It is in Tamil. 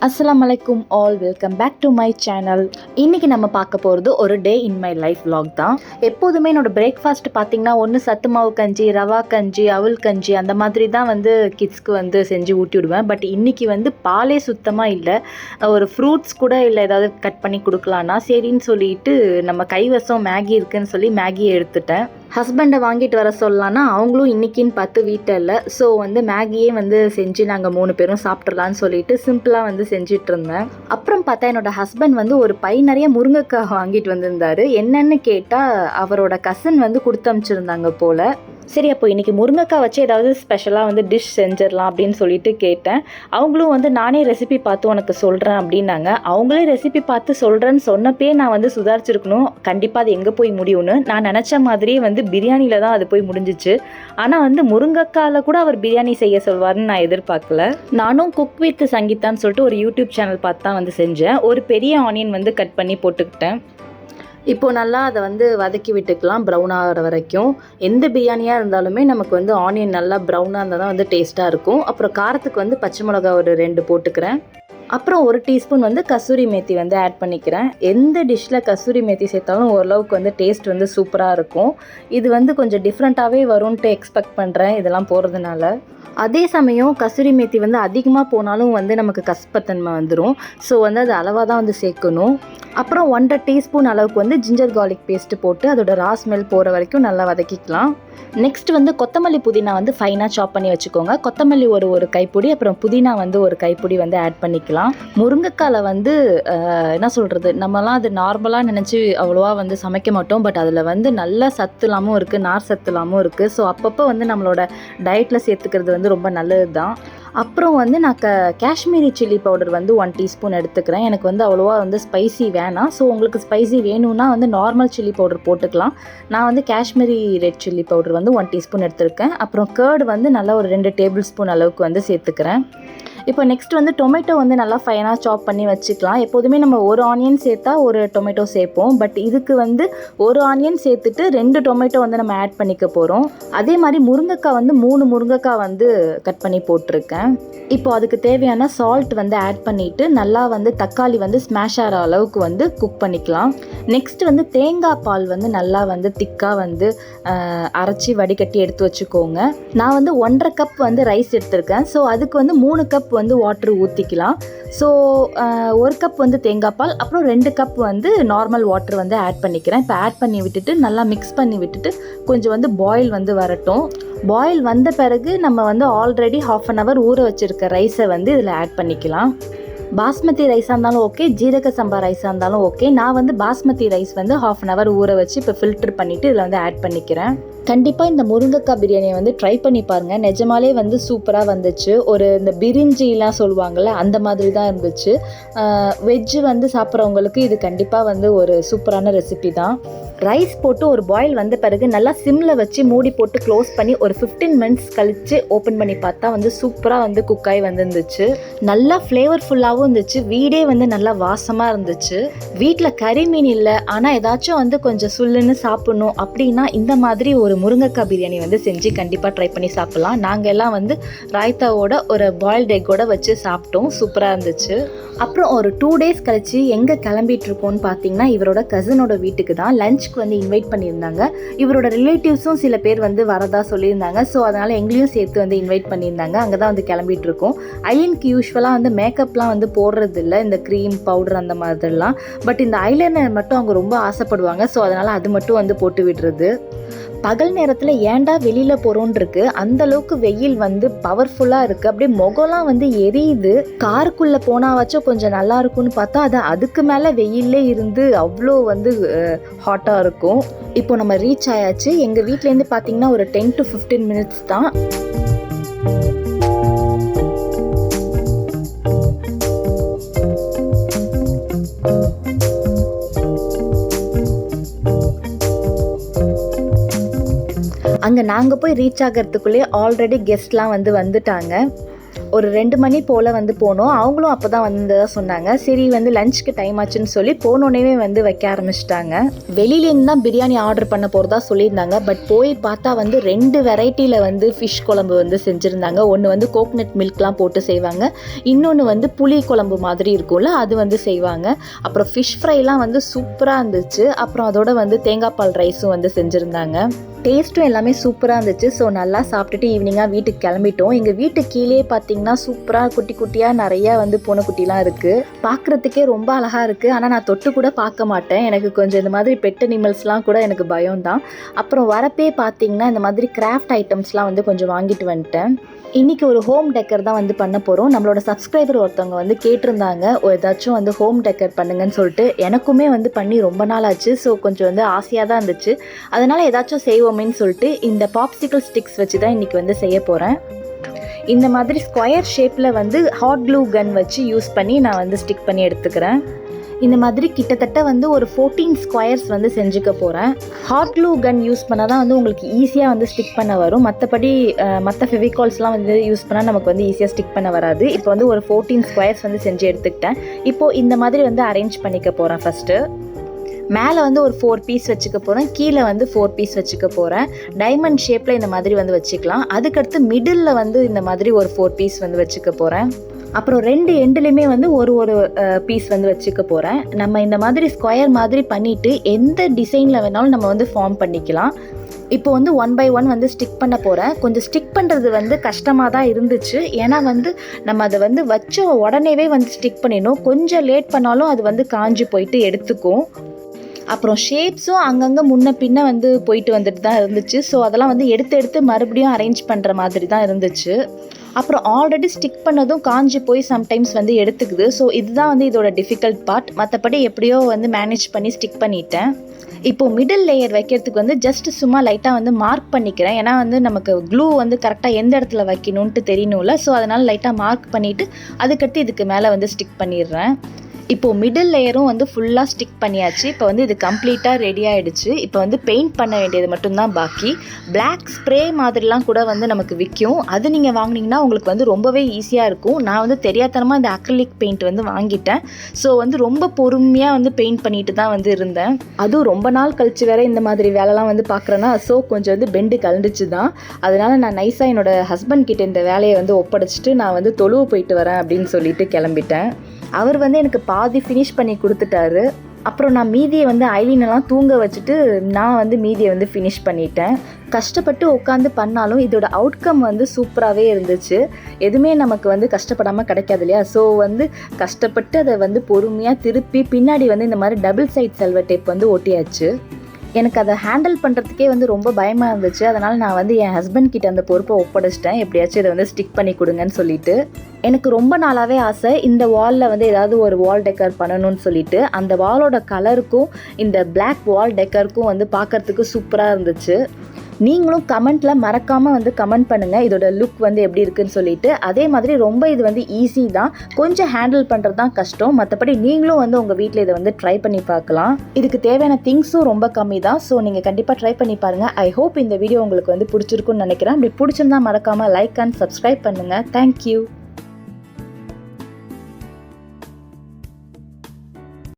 আসসালামু আলাইকুম all welcome back to my channel இன்றைக்கி நம்ம பார்க்க போகிறது ஒரு day in my life vlog தான். எப்போதுமே என்னோட பிரேக்ஃபாஸ்ட் பார்த்தீங்கன்னா ஒன்று சத்து மாவு கஞ்சி ரவா கஞ்சி அவல் கஞ்சி அந்த மாதிரி தான் வந்து கிட்ஸ்க்கு வந்து செஞ்சு ஊட்டி விடுவேன். பட் இன்றைக்கி வந்து பாலே சுத்தமாக இல்லை. ஒரு ஃப்ரூட்ஸ் கூட இல்லை ஏதாவது கட் பண்ணி கொடுக்கலான்னா சரின்னு சொல்லிட்டு நம்ம கைவசம் மேகி இருக்குன்னு சொல்லி மேகியை எடுத்துட்டேன். ஹஸ்பண்டை வாங்கிட்டு வர சொல்லலான்னா அவங்களும் இன்றைக்கின்னு பார்த்து வீட்டில் இல்லை. ஸோ வந்து மேகியே வந்து செஞ்சு நாங்கள் மூணு பேரும் சாப்பிட்றலான்னு சொல்லிட்டு சிம்பிளாக வந்து செஞ்சுட்டு இருந்தேன். அப்புறம் பார்த்தா என்னோட ஹஸ்பண்ட் வந்து ஒரு பை நிறைய முருங்கைக்காய் வாங்கிட்டு வந்திருந்தாரு. என்னன்னு கேட்டால் அவரோட கசின் வந்து கொடுத்து அனுப்பிச்சிருந்தாங்க போல். சரி அப்போ இன்றைக்கி முருங்கைக்காய் வச்சு ஏதாவது ஸ்பெஷலாக வந்து டிஷ் செஞ்சிடலாம் அப்படின்னு சொல்லிட்டு கேட்டேன். அவங்களும் வந்து நானே ரெசிபி பார்த்து உனக்கு சொல்கிறேன் அப்படின்னாங்க. அவங்களே ரெசிபி பார்த்து சொல்கிறேன்னு சொன்னப்பே நான் வந்து சுதாரிச்சிருக்கணும். கண்டிப்பாக அது எங்கே போய் முடியும்னு. நான் நினச்ச மாதிரியே வந்து பிரியாணியில் தான் அது போய் முடிஞ்சிச்சு. ஆனால் வந்து முருங்கைக்காயில் கூட அவர் பிரியாணி செய்ய சொல்வார்னு நான் எதிர்பார்க்கல. நானும் குக் வித் சங்கீதான்னு சொல்லிட்டு ஒரு யூடியூப் சேனல் பார்த்து தான் வந்து செஞ்சேன். ஒரு பெரிய ஆனியன் வந்து கட் பண்ணி போட்டுக்கிட்டேன். இப்போ நல்லா அதை வந்து வதக்கி விட்டுக்கலாம் ப்ரௌன் ஆகிற வரைக்கும். எந்த பிரியாணியாக இருந்தாலுமே நமக்கு வந்து ஆனியன் நல்லா ப்ரௌனாக இருந்தால் தான் வந்து டேஸ்ட்டாக இருக்கும். அப்புறம் காரத்துக்கு வந்து பச்சை மிளகா ஒரு ரெண்டு போட்டுக்கிறேன். அப்புறம் ஒரு டீஸ்பூன் வந்து கசூரி மேத்தி வந்து ஆட் பண்ணிக்கிறேன். எந்த டிஷ்ஷில் கசூரி மேத்தி சேர்த்தாலும் ஓரளவுக்கு வந்து டேஸ்ட் வந்து சூப்பராக இருக்கும். இது வந்து கொஞ்சம் டிஃப்ரெண்ட்டாகவே வரும்ன்ட்டு எக்ஸ்பெக்ட் பண்ணுறேன் இதெல்லாம் போகிறதுனால அதே சமயம் கசூரி மேத்தி வந்து அதிகமாக போனாலும் வந்து நமக்கு கசப்பத்தன்மை வந்துடும் ஸோ வந்து அது அளவாக தான் வந்து சேர்க்கணும். அப்புறம் ஒன்றரை டீஸ்பூன் அளவுக்கு வந்து ஜிஞ்சர் கார்லிக் பேஸ்ட்டு போட்டு அதோட ரா ஸ்மெல் போகிற வரைக்கும் நல்லா வதக்கிக்கலாம். நெக்ஸ்ட் வந்து கொத்தமல்லி புதினா வந்து ஃபைனாக சாப் பண்ணி வச்சுக்கோங்க. கொத்தமல்லி ஒரு ஒரு கைப்பிடி அப்புறம் புதினா வந்து ஒரு கைப்பிடி வந்து ஆட் பண்ணிக்கலாம். முருங்கைக்காலை வந்து என்ன சொல்கிறது நம்மலாம் அது நார்மலாக நினச்சி அவ்வளோவா வந்து சமைக்க மாட்டோம். பட் அதில் வந்து நல்ல சத்துலாமும் இருக்குது நார் சத்துலாமும் இருக்குது ஸோ அப்பப்போ வந்து நம்மளோட டயட்டில் சேர்த்துக்கிறது வந்து ரொம்ப நல்லது தான் அப்புறம் வந்து நான் க காஷ்மீரி சில்லி பவுடர் வந்து ஒன் டீஸ்பூன் எடுத்துக்கிறேன். எனக்கு வந்து அவ்வளோவா வந்து ஸ்பைசி வேணாம். ஸோ உங்களுக்கு ஸ்பைசி வேணும்னா வந்து நார்மல் சில்லி பவுடர் போட்டுக்கலாம். நான் வந்து காஷ்மீரி ரெட் சில்லி பவுடர் வந்து ஒன் டீஸ்பூன் எடுத்திருக்கேன். அப்புறம் கேர்டு வந்து நல்லா ஒரு ரெண்டு டேபிள் ஸ்பூன் அளவுக்கு வந்து சேர்த்துக்கிறேன். இப்போ நெக்ஸ்ட் வந்து டொமேட்டோ வந்து நல்லா ஃபைனாக சாப் பண்ணி வச்சுக்கலாம். எப்போதுமே நம்ம ஒரு ஆனியன் சேர்த்தா ஒரு டொமேட்டோ சேர்ப்போம். பட் இதுக்கு வந்து ஒரு ஆனியன் சேர்த்துட்டு ரெண்டு டொமேட்டோ வந்து நம்ம ஆட் பண்ணிக்க போகிறோம் அதே மாதிரி முருங்கைக்காய் வந்து மூணு முருங்கைக்காய் வந்து கட் பண்ணி போட்டிருக்கேன். இப்போ அதுக்கு தேவையான சால்ட் வந்து ஆட் பண்ணிவிட்டு நல்லா வந்து தக்காளி வந்து ஸ்மாஷ் ஆகிற அளவுக்கு வந்து குக் பண்ணிக்கலாம். நெக்ஸ்ட் வந்து தேங்காய் பால் வந்து நல்லா வந்து திக்காக வந்து அரைச்சி வடிகட்டி எடுத்து வச்சுக்கோங்க. நான் வந்து ஒன்றரை கப் வந்து ரைஸ் எடுத்திருக்கேன். ஸோ அதுக்கு வந்து மூணு கப் கப் வந்து வாட்ரு ஊற்றிக்கலாம் ஸோ ஒரு கப் வந்து தேங்காய் பால் அப்புறம் ரெண்டு கப் வந்து நார்மல் வாட்டர் வந்து ஆட் பண்ணிக்கிறேன். இப்போ ஆட் பண்ணி விட்டுட்டு நல்லா மிக்ஸ் பண்ணி விட்டுட்டு கொஞ்சம் வந்து பாயில் வந்து வரட்டும். பாயில் வந்த பிறகு நம்ம வந்து ஆல்ரெடி ஹாஃப் அன் ஹவர் ஊற வச்சுருக்க ரைஸை வந்து இதில் ஆட் பண்ணிக்கலாம். பாஸ்மதி ரைஸாக இருந்தாலும் ஓகே ஜீரக சம்பா ரைஸாக இருந்தாலும் ஓகே நான் வந்து பாஸ்மதி ரைஸ் வந்து ஹாஃப் அன் ஹவர் ஊற வச்சு இப்போ ஃபில்ட்ரு பண்ணிவிட்டு இதில் வந்து ஆட் பண்ணிக்கிறேன். கண்டிப்பாக இந்த முருங்கைக்காய் பிரியாணியை வந்து ட்ரை பண்ணி பாருங்கள் நிஜமாலே வந்து சூப்பராக வந்துச்சு. ஒரு இந்த பிரிஞ்சிலாம் சொல்லுவாங்கள்ல அந்த மாதிரி தான் இருந்துச்சு. வெஜ்ஜு வந்து சாப்பிட்றவங்களுக்கு இது கண்டிப்பாக வந்து ஒரு சூப்பரான ரெசிபி தான். ரைஸ் போட்டு ஒரு பாயில் வந்த பிறகு நல்லா சிம்மில் வச்சு மூடி போட்டு க்ளோஸ் பண்ணி ஒரு ஃபிஃப்டீன் மினிட்ஸ் கழித்து ஓப்பன் பண்ணி பார்த்தா வந்து சூப்பராக வந்து குக் ஆகி வந்துருந்துச்சு. நல்லா ஃப்ளேவர்ஃபுல்லாகவும் இருந்துச்சு. வீடே வந்து நல்லா வாசமாக இருந்துச்சு. வீட்டில் கறி மீன் இல்லை ஆனால் ஏதாச்சும் வந்து கொஞ்சம் சுல்லுன்னு சாப்பிடணும் அப்படின்னா இந்த மாதிரி ஒரு முருங்கைக்காய் பிரியாணி வந்து செஞ்சு கண்டிப்பாக ட்ரை பண்ணி சாப்பிட்லாம். நாங்கள் எல்லாம் வந்து ராய்த்தாவோட ஒரு பாயில்டு எக்கோட வச்சு சாப்பிட்டோம். சூப்பராக இருந்துச்சு. அப்புறம் ஒரு டூ டேஸ் கழிச்சு எங்கே கிளம்பிட்டு இருக்கோம்னு பார்த்தீங்கன்னா இவரோட கசினோட வீட்டுக்கு தான் லஞ்சுக்கு வந்து இன்வைட் பண்ணியிருந்தாங்க. இவரோட ரிலேட்டிவ்ஸும் சில பேர் வந்து வரதா சொல்லியிருந்தாங்க. ஸோ அதனால் எங்களையும் சேர்த்து வந்து இன்வைட் பண்ணியிருந்தாங்க. அங்கே தான் வந்து கிளம்பிட்டு இருக்கோம். ஐலினுக்கு யூஸ்வலாக வந்து மேக்கப்லாம் வந்து போடுறதில்ல. இந்த க்ரீம் பவுடர் அந்த மாதிரிலாம். பட் இந்த ஐலைனர் மட்டும் அவங்க ரொம்ப ஆசைப்படுவாங்க. ஸோ அதனால் அது மட்டும் வந்து போட்டு விடுறது. பகல் நேரத்தில் ஏன்டா வெளியில் போகிறோன் இருக்கு அந்த அளவுக்கு வெயில் வந்து பவர்ஃபுல்லாக இருக்குது அப்படியே முகம்லாம் வந்து எரியுது. காருக்குள்ளே போனாவாச்சும் கொஞ்சம் நல்லா இருக்கும்னு பார்த்தா அது அதுக்கு மேலே வெயிலே இருந்து அவ்வளோ வந்து ஹாட்டாக இருக்கும். இப்போ நம்ம ரீச் ஆயாச்சு. எங்கள் வீட்டிலேருந்து பார்த்தீங்கன்னா ஒரு டென் டு ஃபிஃப்டீன் மினிட்ஸ் தான். நாங்கள் போய் ரீச் ஆகிறதுக்குள்ளே ஆல்ரெடி கெஸ்ட்லாம் வந்து வந்துட்டாங்க. ஒரு ரெண்டு மணி போல் வந்து போனோம். அவங்களும் அப்போ தான் வந்ததாக சொன்னாங்க. சரி வந்து லஞ்சுக்கு டைம் ஆச்சுன்னு சொல்லி போனோடனே வந்து வைக்க ஆரம்பிச்சிட்டாங்க. வெளியிலேருந்து தான் பிரியாணி ஆர்டர் பண்ண போகிறதா சொல்லியிருந்தாங்க. பட் போய் பார்த்தா வந்து ரெண்டு வெரைட்டியில் வந்து ஃபிஷ் குழம்பு வந்து செஞ்சுருந்தாங்க. ஒன்று வந்து கோகனட் மில்க்லாம் போட்டு செய்வாங்க. இன்னொன்று வந்து புளி குழம்பு மாதிரி இருக்கும்ல அது வந்து செய்வாங்க. அப்புறம் ஃபிஷ் ஃப்ரைலாம் வந்து சூப்பராக இருந்துச்சு. அப்புறம் அதோட வந்து தேங்காய் பால் ரைஸும் வந்து செஞ்சுருந்தாங்க. டேஸ்ட்டும் எல்லாமே சூப்பராக இருந்துச்சு. ஸோ நல்லா சாப்பிட்டுட்டு ஈவினிங்காக வீட்டுக்கு கிளம்பிட்டோம். எங்கள் வீட்டு கீழே பார்த்தீங்கன்னா சூப்பராக குட்டி குட்டியாக நிறையா வந்து பூனைக்குட்டிலாம் இருக்குது பார்க்குறதுக்கே ரொம்ப அழகாக இருக்குது ஆனால் நான் தொட்டு கூட பார்க்க மாட்டேன். எனக்கு கொஞ்சம் இந்த மாதிரி பெட் அனிமல்ஸ்லாம் கூட எனக்கு பயம் தான் அப்புறம் வரப்பே பார்த்தீங்கன்னா இந்த மாதிரி கிராஃப்ட் ஐட்டம்ஸ்லாம் வந்து கொஞ்சம் வாங்கிட்டு வந்துட்டேன். இன்றைக்கி ஒரு ஹோம் டெக்கர் தான் வந்து பண்ண போகிறோம் நம்மளோட சப்ஸ்கிரைபர் ஒருத்தவங்க வந்து கேட்டிருந்தாங்க. ஏதாச்சும் வந்து ஹோம் டெக்கர் பண்ணுங்கன்னு சொல்லிட்டு எனக்குமே வந்து பண்ணி ரொம்ப நாள் ஆச்சு ஸோ கொஞ்சம் வந்து ஆசையாக தான் இருந்துச்சு. அதனால் ஏதாச்சும் செய்வோம் செய்வோமேன்னு சொல்லிட்டு இந்த பாப்சிக்கல் ஸ்டிக்ஸ் வச்சு தான் இன்றைக்கி வந்து செய்ய போகிறேன் இந்த மாதிரி ஸ்கொயர் ஷேப்பில் வந்து ஹாட் க்ளூ கன் வச்சு யூஸ் பண்ணி நான் வந்து ஸ்டிக் பண்ணி எடுத்துக்கிறேன். இந்த மாதிரி கிட்டத்தட்ட வந்து ஒரு ஃபோர்டீன் ஸ்கொயர்ஸ் வந்து செஞ்சுக்க போகிறேன் ஹாட் க்ளூ கன் யூஸ் பண்ணால் தான் வந்து உங்களுக்கு ஈஸியாக வந்து ஸ்டிக் பண்ண வரும். மற்றபடி மற்ற ஃபெவிகால்ஸ்லாம் வந்து யூஸ் பண்ணால் நமக்கு வந்து ஈஸியாக ஸ்டிக் பண்ண வராது. இப்போ வந்து ஒரு ஃபோர்டீன் ஸ்கொயர்ஸ் வந்து செஞ்சு எடுத்துக்கிட்டேன். இப்போது இந்த மாதிரி வந்து அரேஞ்ச் பண்ணிக்க போகிறேன் ஃபஸ்ட்டு மேலே வந்து ஒரு ஃபோர் பீஸ் வச்சுக்க போகிறேன் கீழே வந்து ஃபோர் பீஸ் வச்சுக்க போகிறேன் டைமண்ட் ஷேப்பில் இந்த மாதிரி வந்து வச்சுக்கலாம். அதுக்கடுத்து மிடில் வந்து இந்த மாதிரி ஒரு ஃபோர் பீஸ் வந்து வச்சுக்க போகிறேன் அப்புறம் ரெண்டு எண்டுலேயுமே வந்து ஒரு ஒரு பீஸ் வந்து வச்சுக்க போகிறேன் நம்ம இந்த மாதிரி ஸ்கொயர் மாதிரி பண்ணிவிட்டு எந்த டிசைனில் வேணாலும் நம்ம வந்து ஃபார்ம் பண்ணிக்கலாம். இப்போ வந்து ஒன் பை ஒன் வந்து ஸ்டிக் பண்ண போகிறேன் கொஞ்சம் ஸ்டிக் பண்ணுறது வந்து கஷ்டமாக தான் இருந்துச்சு. ஏன்னா வந்து நம்ம அதை வந்து வச்ச உடனேவே வந்து ஸ்டிக் பண்ணிடணும். கொஞ்சம் லேட் பண்ணாலும் அது வந்து காஞ்சி போயிட்டு எடுத்துக்கும். அப்புறம் ஷேப்ஸும் அங்கங்கே முன்ன பின்ன வந்து போயிட்டு வந்துட்டு தான் இருந்துச்சு. ஸோ அதெல்லாம் வந்து எடுத்து எடுத்து மறுபடியும் அரேஞ்ச் பண்ணுற மாதிரி தான் இருந்துச்சு. அப்புறம் ஆல்ரெடி ஸ்டிக் பண்ணதும் காஞ்சி போய் சம்டைம்ஸ் வந்து எடுத்துக்குது. ஸோ இதுதான் வந்து இதோட டிஃபிகல்ட் பார்ட் மற்றபடி எப்படியோ வந்து மேனேஜ் பண்ணி ஸ்டிக் பண்ணிட்டேன். இப்போது மிடில் லேயர் வைக்கிறதுக்கு வந்து ஜஸ்ட் சும்மா லைட்டாக வந்து மார்க் பண்ணிக்கிறேன். ஏன்னா வந்து நமக்கு க்ளூ வந்து கரெக்டாக எந்த இடத்துல வைக்கணுன்ட்டு தெரியணும்ல. ஸோ அதனால் லைட்டாக மார்க் பண்ணிவிட்டு அதுக்கடுத்து இதுக்கு மேலே வந்து ஸ்டிக் பண்ணிடுறேன். இப்போது மிடில் லேயரும் வந்து ஃபுல்லாக ஸ்டிக் பண்ணியாச்சு. இப்போ வந்து இது கம்ப்ளீட்டாக ரெடி ஆகிடுச்சு இப்போ வந்து பெயிண்ட் பண்ண வேண்டியது மட்டும்தான் பாக்கி. பிளாக் ஸ்ப்ரே மாதிரிலாம் கூட வந்து நமக்கு விற்கும் அது நீங்கள் வாங்கினீங்கன்னா உங்களுக்கு வந்து ரொம்பவே ஈஸியாக இருக்கும். நான் வந்து தெரியாதனமாக இந்த அக்ரிலிக் பெயிண்ட் வந்து வாங்கிட்டேன். ஸோ வந்து ரொம்ப பொறுமையாக வந்து பெயிண்ட் பண்ணிட்டு தான் வந்து இருந்தேன். அதுவும் ரொம்ப நாள் கழிச்சு வேற இந்த மாதிரி வேலைலாம் வந்து பார்க்குறேன்னா ஸோ கொஞ்சம் வந்து பெண்டு கலந்துச்சு தான். அதனால நான் நைஸாக என்னோட ஹஸ்பண்ட் கிட்ட இந்த வேலையை வந்து ஒப்படைச்சிட்டு நான் வந்து தொழுவு போயிட்டு வரேன் அப்படின்னு சொல்லிட்டு கிளம்பிட்டேன். அவர் வந்து எனக்கு பாதி ஃபினிஷ் பண்ணி கொடுத்துட்டாரு. அப்புறம் நான் மீதியை வந்து ஐலினெல்லாம் தூங்க வச்சுட்டு நான் வந்து மீதியை வந்து ஃபினிஷ் பண்ணிட்டேன். கஷ்டப்பட்டு உட்காந்து பண்ணாலும் இதோட அவுட்கம் வந்து சூப்பராகவே இருந்துச்சு. எதுவுமே நமக்கு வந்து கஷ்டப்படாமல் கிடைக்காது இல்லையா? ஸோ வந்து கஷ்டப்பட்டு அதை வந்து பொறுமையாக திருப்பி பின்னாடி வந்து இந்த மாதிரி டபுள் சைட் செல்வ டேப் வந்து ஒட்டியாச்சு எனக்கு அதை ஹேண்டில் பண்ணுறதுக்கே வந்து ரொம்ப பயமாக இருந்துச்சு. அதனால் நான் வந்து என் ஹஸ்பண்ட் கிட்ட அந்த பொறுப்பை ஒப்படைச்சிட்டேன். எப்படியாச்சும் இதை வந்து ஸ்டிக் பண்ணி கொடுங்கன்னு சொல்லிட்டு. எனக்கு ரொம்ப நாளாகவே ஆசை இந்த வாலில் வந்து ஏதாவது ஒரு வால் டெக்கர் பண்ணணும்னு சொல்லிட்டு. அந்த வாலோட கலருக்கும் இந்த பிளாக் வால் டெக்கருக்கும் வந்து பார்க்கறதுக்கு சூப்பராக இருந்துச்சு. நீங்களும் கமெண்ட்டில் மறக்காமல் வந்து கமெண்ட் பண்ணுங்கள் இதோட லுக் வந்து எப்படி இருக்குன்னு சொல்லிட்டு. அதே மாதிரி ரொம்ப இது வந்து ஈஸி தான். கொஞ்சம் ஹேண்டில் பண்ணுறது தான் கஷ்டம். மற்றபடி நீங்களும் வந்து உங்கள் வீட்டில் இதை வந்து ட்ரை பண்ணி பார்க்கலாம். இதுக்கு தேவையான திங்ஸும் ரொம்ப கம்மி தான். ஸோ நீங்கள் கண்டிப்பாக ட்ரை பண்ணி பாருங்கள் ஐ ஹோப் இந்த வீடியோ உங்களுக்கு வந்து பிடிச்சிருக்குன்னு நினைக்கிறேன். அப்படி பிடிச்சிருந்தா மறக்காமல் லைக் அண்ட் சப்ஸ்கிரைப் பண்ணுங்கள் தேங்க்யூ